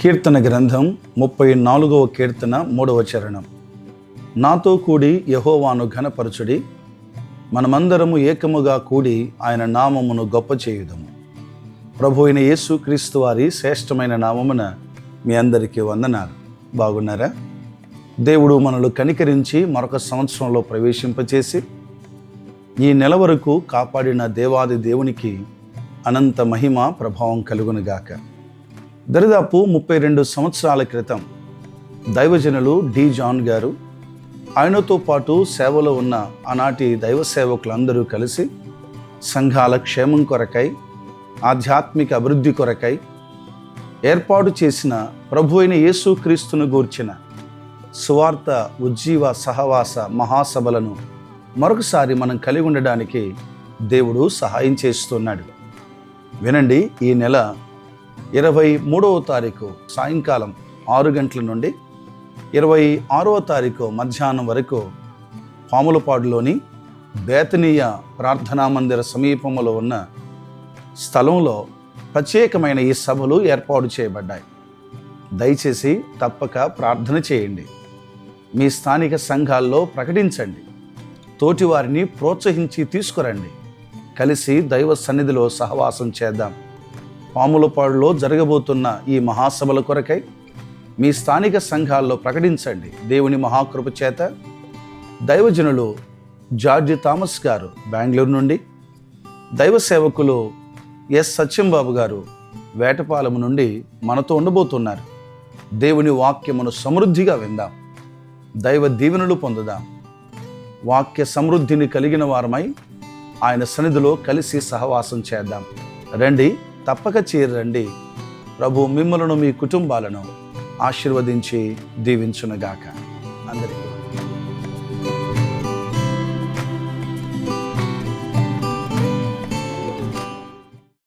కీర్తన గ్రంథం ముప్పై నాలుగవ కీర్తన మూడవ చరణం. నాతో కూడి యహోవాను ఘనపరచుడి మనమందరము ఏకముగా కూడి ఆయన నామమును గొప్ప చేయుదము. ప్రభు అయిన యేసు క్రీస్తు వారి శ్రేష్టమైన నామమున మీ అందరికీ వందనాలు. బాగున్నారా? దేవుడు మనలు కనికరించి మరొక సంవత్సరంలో ప్రవేశింపచేసి ఈ నెల వరకు కాపాడిన దేవాది దేవునికి అనంత మహిమ ప్రభావం కలుగునుగాక. దరిదాపు ముప్పై రెండు సంవత్సరాల క్రితం దైవజనులు డి. జాన్ గారు ఆయనతో పాటు సేవలో ఉన్న ఆనాటి దైవ సేవకులందరూ కలిసి సంఘాల క్షేమం కొరకై ఆధ్యాత్మిక అభివృద్ధి కొరకై ఏర్పాటు చేసిన ప్రభు అయిన యేసుక్రీస్తును గూర్చిన సువార్త ఉజ్జీవ సహవాస మహాసభలను మరొకసారి మనం కలిగి ఉండడానికి దేవుడు సహాయం చేస్తున్నాడు. వినండి ఈ నెల ఇరవై మూడవ తారీఖు సాయంకాలం ఆరు గంటల నుండి ఇరవై ఆరవ తారీఖు మధ్యాహ్నం వరకు పాములపాడులోని బేతనీయ ప్రార్థనా మందిర సమీపంలో ఉన్న స్థలంలో ప్రత్యేకమైన ఈ సభలు ఏర్పాటు చేయబడ్డాయి. దయచేసి తప్పక ప్రార్థన చేయండి. మీ స్థానిక సంఘాల్లో ప్రకటించండి. తోటివారిని ప్రోత్సహించి తీసుకురండి. కలిసి దైవ సన్నిధిలో సహవాసం చేద్దాం. పాములపాడులో జరగబోతున్న ఈ మహాసభల కొరకై మీ స్థానిక సంఘాల్లో ప్రకటించండి. దేవుని మహాకృప చేత దైవజనులు జార్జి థామస్ గారు బెంగళూరు నుండి దైవ సేవకులు ఎస్ సత్యంబాబు గారు వేటపాలెం నుండి మనతో ఉండబోతున్నారు. దేవుని వాక్యమును సమృద్ధిగా విందాం. దైవ దీవెనలు పొందుదాం. వాక్య సమృద్ధిని కలిగిన వారమై ఆయన సన్నిధిలో కలిసి సహవాసం చేద్దాం. రండి. తప్పక చేరండి. ప్రభు మిమ్మలను మీ కుటుంబాలను ఆశీర్వదించి దీవించునుగాక. అందరికీ